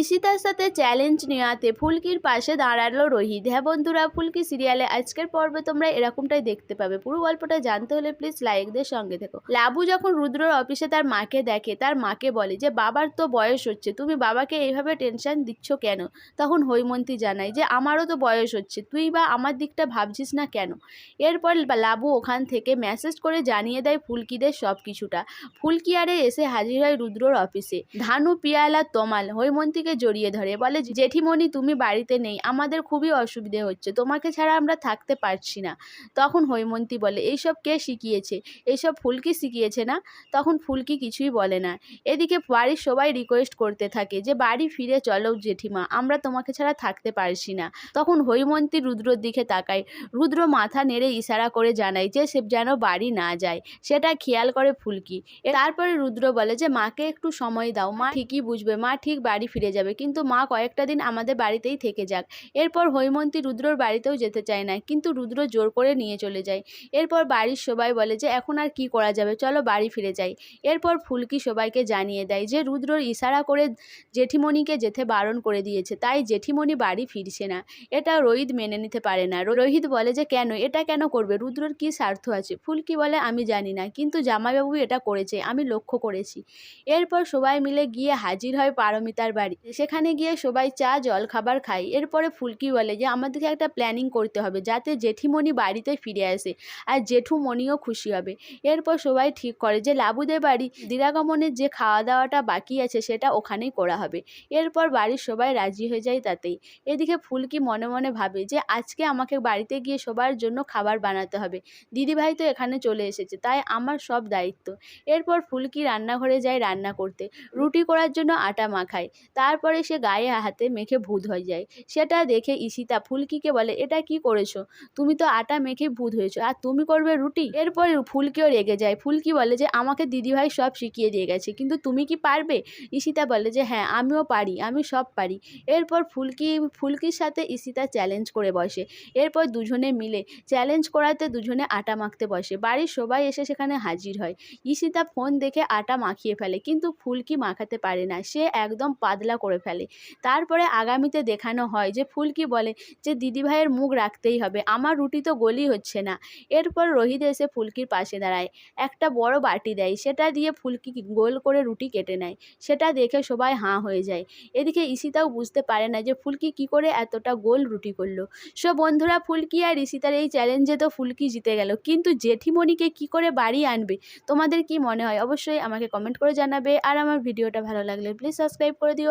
ঈশিতার সাথে চ্যালেঞ্জ নেওয়াতে ফুলকির পাশে দাঁড়াল রোহিত। হ্যাঁ বন্ধুরা, ফুলকি সিরিয়ালে আজকের পর্বে তোমরা এরকমটাই দেখতে পাবে। পুরো গল্পটা জানতে হলে প্লিজ লাইক দিয়ে সঙ্গে থেকো। লাবু যখন রুদ্রর অফিসে তার মাকে দেখে, তার মাকে বলে যে, বাবার তো বয়স হচ্ছে, তুমি বাবাকে এইভাবে টেনশন দিচ্ছ কেন? তখন হৈমন্তী জানায় যে, আমারও তো বয়স হচ্ছে, তুই বা আমার দিকটা ভাবছিস না কেন? এরপর লাবু ওখান থেকে মেসেজ করে জানিয়ে দেয় ফুলকিদের সব কিছুটা ফুলকি আরে এসে হাজির হয় রুদ্রর অফিসে ধানু, পিয়ালা, তমাল হৈমন্তীকে জড়িয়ে ধরে। বলে, জেঠিমণি, তুমি বাড়িতে নেই। আমাদের খুবই অসুবিধে হচ্ছে। তোমাকে ছাড়া আমরা থাকতে পারছি না। তখন হৈমন্তী বলে, এইসব কে শিখিয়েছে? এইসব ফুলকি শিখিয়েছে না? তখন ফুলকি কিছুই বলে না। এদিকে বাড়ির সবাই রিকোয়েস্ট করতে থাকে যে, বাড়ি ফিরে চলো জেঠিমা, আমরা তোমাকে ছাড়া থাকতে পারছি না। তখন হৈমন্তী রুদ্রর দিকে তাকায়। রুদ্র মাথা নেড়ে ইশারা করে জানায় যে, সে যেন বাড়ি না যায়। সেটা খেয়াল করে ফুলকি। তারপরে রুদ্র বলে যে, মাকে একটু সময় দাও। মা ঠিকই বুঝবে। মা ঠিক বাড়ি ফিরে যাবে। কিন্তু মা কয়েকটা দিন আমাদের বাড়িতেই থেকে যাক। এরপর হৈমন্তী রুদ্রর বাড়িতেও যেতে চায় না, কিন্তু রুদ্র জোর করে নিয়ে চলে যায়। এরপর বাড়ির সবাই বলে যে, এখন আর কি করা যাবে? চলো বাড়ি ফিরে যাই। এরপর ফুলকি সবাইকে জানিয়ে দেয় যে, রুদ্রর ইশারা করে জেঠিমণিকে যেতে বারণ করে দিয়েছে, তাই জেঠিমণি বাড়ি ফিরছে না। এটা রোহিত মেনে নিতে পারে না। রোহিত বলে যে, কেন? এটা কেন করবে? রুদ্রর কি স্বার্থ আছে? ফুলকি বলে, আমি জানি না, কিন্তু জামাইবাবু এটা করেছে, আমি লক্ষ্য করেছি। এরপর সবাই মিলে গিয়ে হাজির হয় পারমিতার বাড়ি। সেখানে গিয়ে সবাই চা, জল খাবার খায় এরপরে ফুলকি বলে যে, আমাদেরকে একটা প্ল্যানিং করতে হবে যাতে জেঠিমণি বাড়িতে ফিরে আসে আর জেঠুমণিও খুশি হবে। এরপর সবাই ঠিক করে যে, লাবুদের বাড়ি দিরাগমনের যে খাওয়া দাওয়াটা বাকি আছে সেটা ওখানেই করা হবে। এরপর বাড়ির সবাই রাজি হয়ে যায় তাতেই। এদিকে ফুলকি মনে মনে ভাবে যে, আজকে আমাকে বাড়িতে গিয়ে সবার জন্য খাবার বানাতে হবে। দিদিভাই তো এখানে চলে এসেছে, তাই আমার সব দায়িত্ব। এরপর ফুলকি রান্নাঘরে যায় রান্না করতে। রুটি করার জন্য আটা মাখায়। তারপরে সে গায়ে হাতে মেখে ভূত হয়ে যায়। সেটা দেখে ঈশিতা ফুলকিকে বলে, এটা কি করেছ? তুমি তো আটা মেখে ভূত হয়েছো। আর তুমি করবে রুটি? এরপর ফুলকিও রেগে যায়। ফুলকি বলে যে, আমাকে দিদিভাই সব শিখিয়ে দিয়ে গেছে। কিন্তু তুমি কি পারবে? ঈশিতা বলে যে হ্যাঁ আমিও পারি, আমি সব পারি। এরপর ফুলকি, ফুলকির সাথে ঈশিতা চ্যালেঞ্জ করে বসে। এরপর দুজনে মিলে চ্যালেঞ্জ করাতে দুজনে আটা মাখতে বসে। বাড়ির সবাই এসে সেখানে হাজির হয়। ঈশিতা ফোন দেখে আটা মাখিয়ে ফেলে, কিন্তু ফুলকি মাখাতে পারে না। সে একদম পাতলা করে ফেলে। তারপরে আগামীতে দেখানো হয় যে ফুলকি বলে যে, দিদিভাইয়ের মুখ রাখতেই হবে, আমার রুটি তো গলি হচ্ছে না। এরপর রোহিত এসে ফুলকির পাশে দাঁড়ায়। একটা বড় বাটি দেয়, সেটা দিয়ে ফুলকি গোল করে রুটি কেটে নেয়। সেটা দেখে সবাই হাঁ হয়ে যায়। এদিকে ঈশিতাও বুঝতে পারে না যে, ফুলকি কি করে এতটা গোল রুটি করল? সো বন্ধুরা, ফুলকি আর ঈশিতার এই চ্যালেঞ্জে তো ফুলকি জিতে গেল। কিন্তু জেঠিমণিকে কি করে বাড়ি আনবে? তোমাদের কি মনে হয়? অবশ্যই আমাকে কমেন্ট করে জানাবে। আর আমার ভিডিওটা ভালো লাগলে প্লিজ সাবস্ক্রাইব করে দিও।